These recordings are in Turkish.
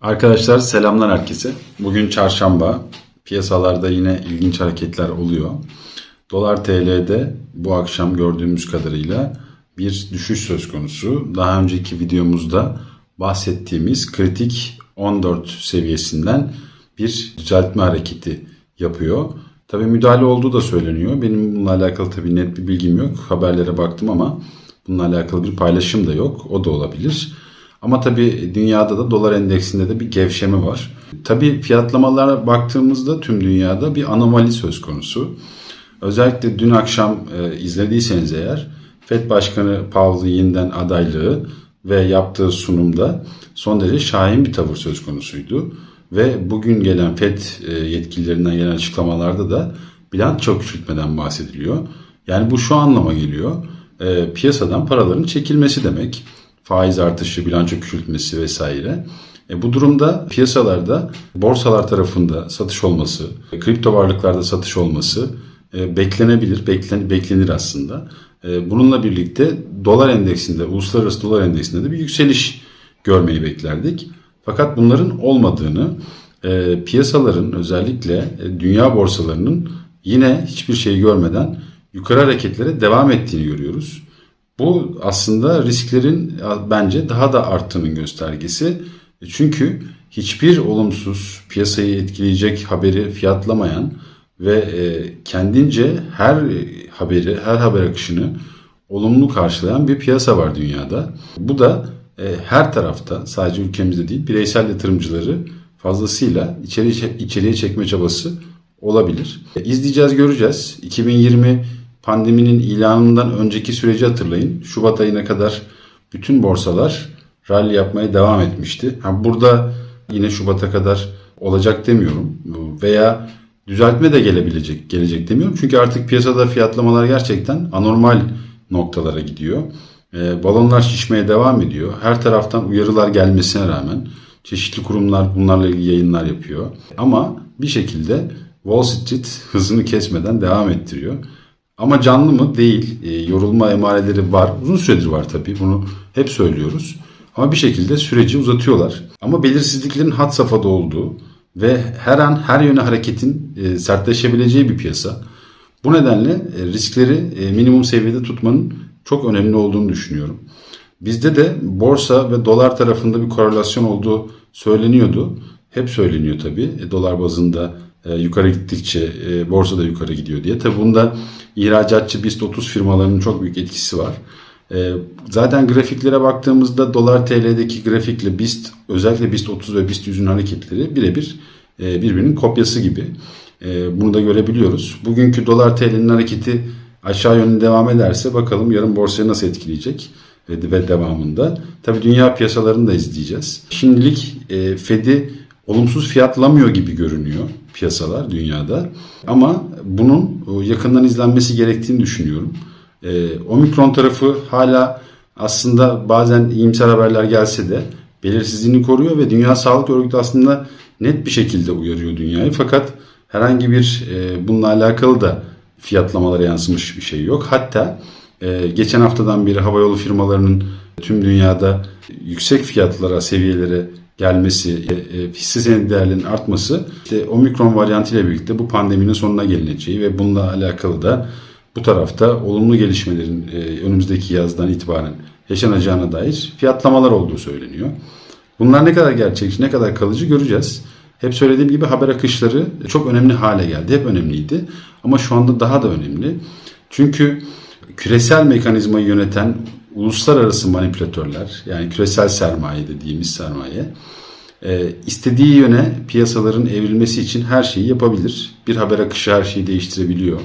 Arkadaşlar selamlar herkese. Bugün çarşamba. Piyasalarda yine ilginç hareketler oluyor. Dolar TL'de bu akşam gördüğümüz kadarıyla bir düşüş söz konusu. Daha önceki videomuzda bahsettiğimiz kritik 14 seviyesinden bir düzeltme hareketi yapıyor. Tabi müdahale olduğu da söyleniyor. Benim bununla alakalı tabii net bir bilgim yok. Haberlere baktım ama bununla alakalı bir paylaşım da yok. O da olabilir. Ama tabii dünyada da dolar endeksinde de bir gevşeme var. Tabii fiyatlamalara baktığımızda tüm dünyada bir anomali söz konusu. Özellikle dün akşam e, izlediyseniz eğer FED Başkanı Powell'ın yeniden adaylığı ve yaptığı sunumda son derece şahin bir tavır söz konusuydu. Ve bugün gelen FED e, yetkililerinden gelen açıklamalarda da bilanço küçültmeden bahsediliyor. Yani bu şu anlama geliyor. E, piyasadan paraların çekilmesi demek faiz artışı, bilanço küçültmesi vesaire. E, bu durumda piyasalarda borsalar tarafında satış olması, kripto varlıklarda satış olması e, beklenebilir, beklen, beklenir aslında. E, bununla birlikte dolar endeksinde, uluslararası dolar endeksinde de bir yükseliş görmeyi beklerdik. Fakat bunların olmadığını, e, piyasaların özellikle e, dünya borsalarının yine hiçbir şey görmeden yukarı hareketlere devam ettiğini görüyoruz. Bu aslında risklerin bence daha da arttığının göstergesi. Çünkü hiçbir olumsuz piyasayı etkileyecek haberi fiyatlamayan ve e, kendince her haberi, her haber akışını olumlu karşılayan bir piyasa var dünyada. Bu da e, her tarafta sadece ülkemizde değil bireysel yatırımcıları fazlasıyla içeri, içeriye çekme çabası olabilir. E, izleyeceğiz, göreceğiz. 2020 pandeminin ilanından önceki süreci hatırlayın. Şubat ayına kadar bütün borsalar rally yapmaya devam etmişti. Ha, burada yine Şubat'a kadar olacak demiyorum. Veya düzeltme de gelebilecek, gelecek demiyorum. Çünkü artık piyasada fiyatlamalar gerçekten anormal noktalara gidiyor. E, balonlar şişmeye devam ediyor. Her taraftan uyarılar gelmesine rağmen çeşitli kurumlar bunlarla ilgili yayınlar yapıyor. Ama bir şekilde Wall Street hızını kesmeden devam ettiriyor. Ama canlı mı? Değil. E, yorulma emareleri var. Uzun süredir var tabii. Bunu hep söylüyoruz. Ama bir şekilde süreci uzatıyorlar. Ama belirsizliklerin had safhada olduğu ve her an her yöne hareketin e, sertleşebileceği bir piyasa. Bu nedenle e, riskleri e, minimum seviyede tutmanın çok önemli olduğunu düşünüyorum. Bizde de borsa ve dolar tarafında bir korelasyon olduğu söyleniyordu. Hep söyleniyor tabii. E, dolar bazında e, yukarı gittikçe e, borsa da yukarı gidiyor diye. Tabi bunda ihracatçı BIST 30 firmalarının çok büyük etkisi var. E, zaten grafiklere baktığımızda dolar TL'deki grafikle BIST özellikle BIST 30 ve BIST 100'ün hareketleri birebir e, birbirinin kopyası gibi. E, bunu da görebiliyoruz. Bugünkü dolar TL'nin hareketi aşağı yönlü devam ederse bakalım yarın borsayı nasıl etkileyecek ve devamında. Tabi dünya piyasalarını da izleyeceğiz. Şimdilik e, Fed'i olumsuz fiyatlamıyor gibi görünüyor piyasalar dünyada. Ama bunun e, yakından izlenmesi gerektiğini düşünüyorum. E, Omikron tarafı hala aslında bazen iyimser haberler gelse de belirsizliğini koruyor ve Dünya Sağlık Örgütü aslında net bir şekilde uyarıyor dünyayı. Fakat herhangi bir e, bununla alakalı da fiyatlamalara yansımış bir şey yok. Hatta e, geçen haftadan beri havayolu firmalarının tüm dünyada yüksek fiyatlara, seviyelere gelmesi, e, e, hisse senedi değerlerinin artması işte omikron varyantı ile birlikte bu pandeminin sonuna gelineceği ve bununla alakalı da bu tarafta olumlu gelişmelerin e, önümüzdeki yazdan itibaren yaşanacağına dair fiyatlamalar olduğu söyleniyor. Bunlar ne kadar gerçekçi, ne kadar kalıcı göreceğiz. Hep söylediğim gibi haber akışları çok önemli hale geldi. Hep önemliydi. Ama şu anda daha da önemli. Çünkü küresel mekanizmayı yöneten uluslararası manipülatörler yani küresel sermaye dediğimiz sermaye e, istediği yöne piyasaların evrilmesi için her şeyi yapabilir. Bir haber akışı her şeyi değiştirebiliyor.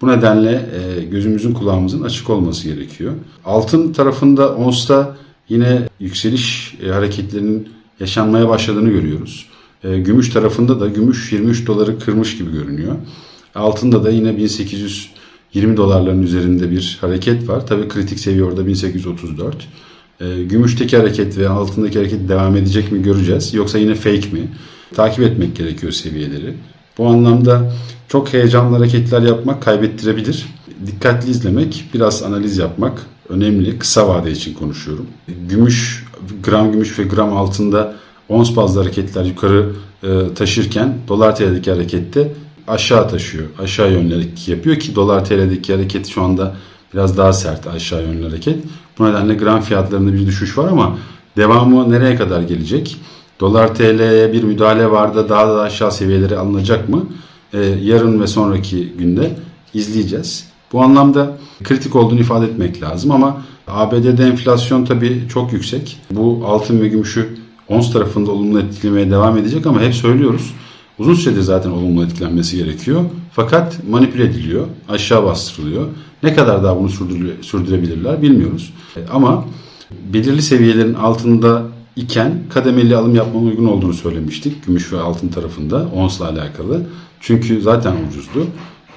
Bu nedenle e, gözümüzün kulağımızın açık olması gerekiyor. Altın tarafında onsta yine yükseliş e, hareketlerinin yaşanmaya başladığını görüyoruz. E, gümüş tarafında da gümüş 23 doları kırmış gibi görünüyor. Altında da yine 1800 20 dolarların üzerinde bir hareket var. Tabii kritik seviye orada 1834. E, gümüşteki hareket ve altındaki hareket devam edecek mi göreceğiz. Yoksa yine fake mi? Takip etmek gerekiyor seviyeleri. Bu anlamda çok heyecanlı hareketler yapmak kaybettirebilir. Dikkatli izlemek, biraz analiz yapmak önemli. Kısa vade için konuşuyorum. Gümüş, gram gümüş ve gram altında ons bazlı hareketler yukarı e, taşırken dolar TL'deki harekette aşağı taşıyor. Aşağı yönlü yapıyor ki dolar TL'deki hareket şu anda biraz daha sert aşağı yönlü hareket. Bu nedenle gram fiyatlarında bir düşüş var ama devamı nereye kadar gelecek? Dolar TL'ye bir müdahale var da daha da aşağı seviyelere alınacak mı? Ee, yarın ve sonraki günde izleyeceğiz. Bu anlamda kritik olduğunu ifade etmek lazım ama ABD'de enflasyon tabii çok yüksek. Bu altın ve gümüşü ons tarafında olumlu etkilemeye devam edecek ama hep söylüyoruz. Uzun süredir zaten olumlu etkilenmesi gerekiyor. Fakat manipüle ediliyor, aşağı bastırılıyor. Ne kadar daha bunu sürdüre- sürdürebilirler bilmiyoruz. E, Ama belirli seviyelerin altında iken kademeli alım yapmanın uygun olduğunu söylemiştik. Gümüş ve altın tarafında onsla alakalı. Çünkü zaten ucuzdu.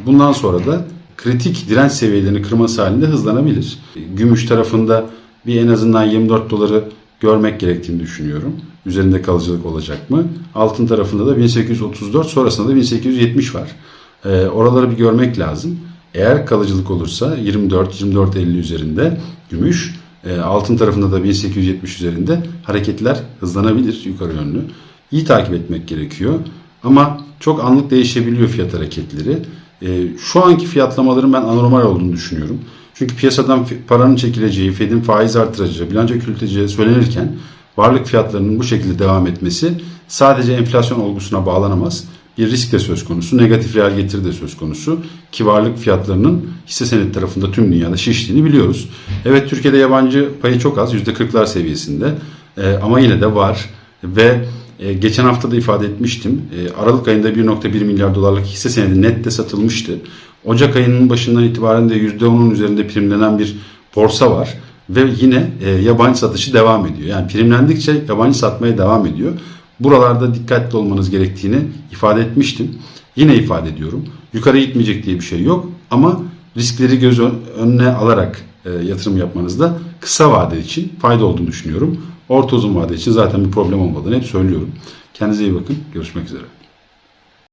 Bundan sonra da kritik direnç seviyelerini kırması halinde hızlanabilir. Gümüş tarafında bir en azından 24 doları görmek gerektiğini düşünüyorum. Üzerinde kalıcılık olacak mı? Altın tarafında da 1834 sonrasında da 1870 var. Ee, oraları bir görmek lazım. Eğer kalıcılık olursa 24-24.50 üzerinde gümüş, e, altın tarafında da 1870 üzerinde hareketler hızlanabilir yukarı yönlü. İyi takip etmek gerekiyor. Ama çok anlık değişebiliyor fiyat hareketleri. E, şu anki fiyatlamaların ben anormal olduğunu düşünüyorum. Çünkü piyasadan paranın çekileceği, Fed'in faiz artıracağı, bilanço küçülteceği söylenirken varlık fiyatlarının bu şekilde devam etmesi sadece enflasyon olgusuna bağlanamaz. Bir risk de söz konusu, negatif reel getiri de söz konusu ki varlık fiyatlarının hisse senedi tarafında tüm dünyada şiştiğini biliyoruz. Evet Türkiye'de yabancı payı çok az, %40'lar seviyesinde Ee, ama yine de var ve e, geçen hafta da ifade etmiştim. E, Aralık ayında 1.1 milyar dolarlık hisse senedi nette satılmıştı. Ocak ayının başından itibaren de %10'un üzerinde primlenen bir borsa var. Ve yine e, yabancı satışı devam ediyor. Yani primlendikçe yabancı satmaya devam ediyor. Buralarda dikkatli olmanız gerektiğini ifade etmiştim. Yine ifade ediyorum. Yukarı gitmeyecek diye bir şey yok. Ama riskleri göz ön- önüne alarak e, yatırım yapmanızda kısa vade için fayda olduğunu düşünüyorum. Orta uzun vade için zaten bir problem olmadığını hep söylüyorum. Kendinize iyi bakın. Görüşmek üzere.